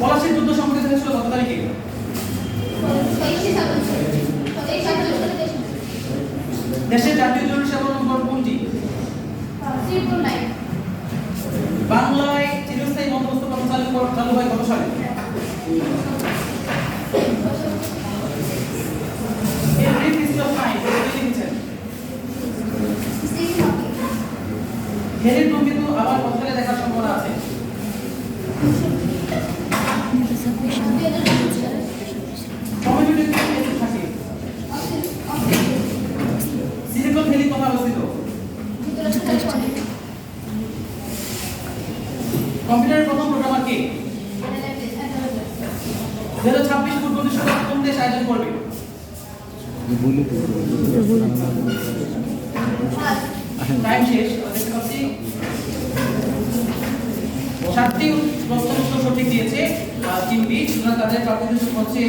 পলাশির যুদ্ধ সংঘটিত হয়েছিল কত তারিখে? দেশের জাতীয় জরুরি সেবা নম্বর কোনটি? বাংলায় চিরস্থায়ী বন্দোবস্ত কত চালু হয় কত সালে? এর brief history of time, এটা কে লিখেছেন? হেরির টু কিন্তু আবার কত সালে দেখার সম্ভাবনা আছে টমেটো কি থাকে সিলিকন ভ্যালি কোথায় অবস্থিত কম্পিউটারের প্রথম প্রোগ্রামার কে? দু হাজার ছাব্বিশ ফুটবল বিশ্বকাপ কোন দেশ আয়োজন করবে? টাইম শেষ সাতটি প্রশ্ন সঠিক দিয়েছে টিম বি সুতরাং তাদের প্রাপ্তির হচ্ছে